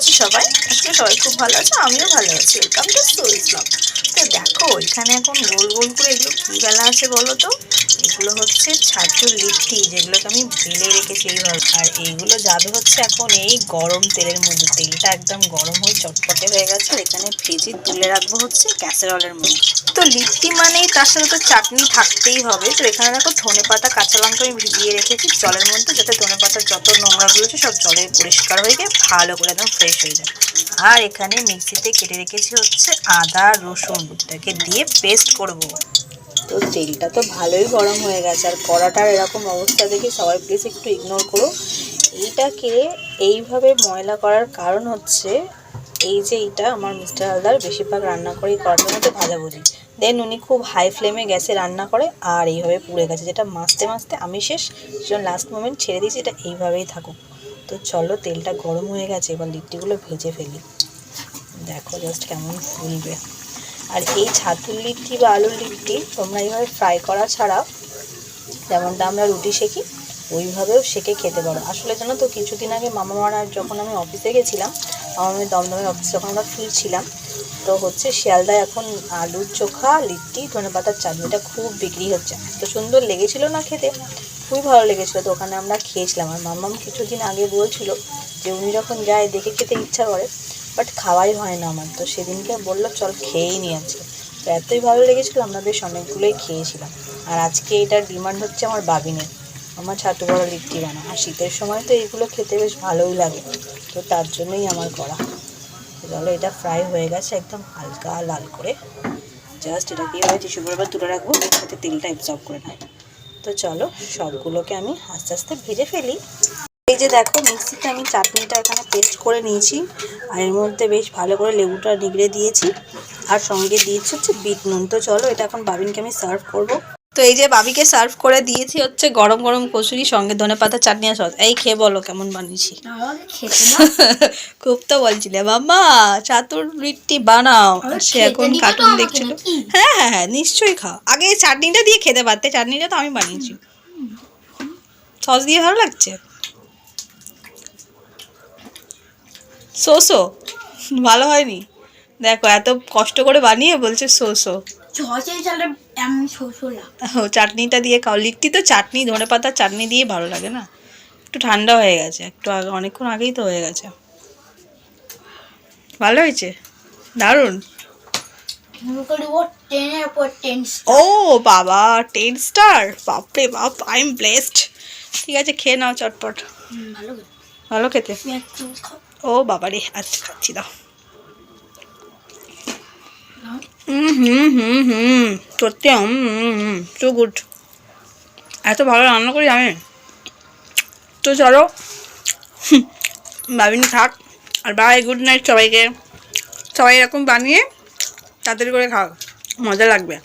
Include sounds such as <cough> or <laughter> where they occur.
আছো সবাই? আজকে সবাই খুব ভালো আছো, আমিও ভালো আছি। ওয়েলকাম টু সুইস ব্লগ তো দেখো, এখানে এখন গোল গোল করে এগুলো কী বেলা আছে বলো তো? এগুলো হচ্ছে ছাতুর লিট্টি যেগুলোকে আমি ঢেলে রেখেছি এইভাবে। আর এইগুলো যাবে হচ্ছে এখন এই গরম তেলের মধ্যে। তেলটা একদম গরম হয়ে চটপটে হয়ে গেছে। এখানে ভেজে তুলে রাখব হচ্ছে ক্যাসেরলের মধ্যে। তো লিট্টি মানেই তার সাথে তো চাটনি থাকতেই হবে। তো এখানে দেখো ধনে পাতা, কাঁচা লঙ্কা আমি ভিজিয়ে রেখেছি জলের মধ্যে, যাতে ধনে পাতার যত নোংরাগুলো আছে সব জলে পরিষ্কার হয়ে গিয়ে ভালো করে একদম ফ্রেশ হয়ে যায়। আর এখানে মিক্সিতে কেটে রেখেছি হচ্ছে আদা, রসুন। এটাকে দিয়ে পেস্ট করব। তো তেলটা তো ভালোই গরম হয়ে গেছে। আর কড়াটার এরকম অবস্থা দেখে সবাই প্লিজ একটু ইগনোর করো। এইটাকে এইভাবে ময়লা করার কারণ হচ্ছে, এই যে এইটা আমার মিস্টার হালদার বেশিরভাগ রান্না করে এই কড়াটার মধ্যে ভাজাভুজি দেন উনি খুব হাই ফ্লেমে গ্যাসে রান্না করে আর এইভাবে পুড়ে গেছে, যেটা মাছতে মাছতে আমি শেষ, সেজন্য লাস্ট মোমেন্ট ছেড়ে দিয়েছি, এটা এইভাবেই থাকুক। তো চলো তেলটা গরম হয়ে গেছে, এবার লিট্টিগুলো ভেজে ফেলি। দেখো জাস্ট কেমন ফুলবে। আর এই ছাতুর লিট্টি বা আলুর লিট্টি তোমরা এইভাবে ফ্রাই করা ছাড়া যেমনটা আমরা রুটি শেখি, ওইভাবেও সেকে খেতে পারো। আসলে জানো তো, কিছুদিন আগে মামা মারার যখন আমি অফিসে গেছিলাম আমার আমি দমদমের অফিসে যখন আমরা ফিরছিলাম তো হচ্ছে শিয়ালদায় এখন আলুর চোখা, লিট্টি, ধনে পাতার চাটনিটা খুব বিক্রি হচ্ছে। এত সুন্দর লেগেছিল না খেতে, খুবই ভালো লেগেছিলো। তো ওখানে আমরা খেয়েছিলাম। আর মাম্মাম কিছুদিন আগে বলছিল যে, উনি যখন যায়, দেখে খেতে ইচ্ছা করে। বাট খাওয়াই হয় না আমার। তো সেদিনকে বলল, চল খেয়েই নিয়ে আজকে। তো এতই ভালো লেগেছিলো, আমরা বেশ অনেকগুলোই খেয়েছিলাম। আর আজকে এটার ডিমান্ড হচ্ছে আমার বাবিনের। আমার ছাতু বড় লিট্টি বানা। আর শীতের সময় তো এইগুলো খেতে বেশ ভালোই লাগে। তো তার জন্যই আমার করা চলো, এটা ফ্রাই হয়ে গেছে একদম হালকা লাল করে। জাস্ট এটাকে এভাবে টিস্যু পেপার তুলে রাখব, যাতে তেলটা অ্যাবজর্ব করে নেয় তো চলো, সবগুলোকে আমি আস্তে আস্তে ভেজে ফেলি। এই যে দেখো মিক্সিতে আমি চাটনিটা এখানে পেস্ট করে নিয়েছি। আর এর মধ্যে বেশ ভালো করে লেবুটা নিগড়ে দিয়েছি। আর সঙ্গে দিয়েছি হচ্ছে বিট নুন। তো চলো এটা এখন বাবিনকে আমি সার্ভ করব। তো এই যে বাবিকে সার্ভ করে দিয়েছি হচ্ছে গরম গরম কচুরি সঙ্গে ধনে পাতা চাটনি আর সস। এই খেয়ে বলো কেমন বানিয়েছি। <laughs> খুব তো বলছিলে বাবা চাতুর লিট্টি বানাও সে এখন কার্টুন দেখছিল। হ্যাঁ হ্যাঁ হ্যাঁ নিশ্চয়ই খাও। আগে এই চাটনিটা দিয়ে খেতে পারতে চাটনিটা তো আমি বানিয়েছি। সস দিয়ে ভালো লাগছে? সোসো ভালো হয়নি। দেখো এত কষ্ট করে বানিয়ে বলছে সোসো ও চাটনিটা দিয়ে খাও। লিট্টি তো চাটনি ধনে পাতার চাটনি দিয়ে ভালো লাগে না? একটু ঠান্ডা হয়ে গেছে। একটু আগে অনেকক্ষণ আগেই তো হয়ে গেছে। ভালো হয়েছে? দারুণ। ও বাবা টেন স্টার? বাপরে বাপ আই এম ব্লেসড ঠিক আছে খেয়ে নাও চটপট। ভালো ভালো খেতে। ও বাবা রে আচ্ছা খাচ্ছি, দাও। হুম হুম হুম হুম, সত্যি, হুম টু গুড এত ভালো রান্না করি আমি। তো চলো ভাবিনি থাক, আর বাই গুড নাইট সবাইকে। সবাই এরকম বানিয়ে তাড়াতাড়ি করে খাও, মজা লাগবে।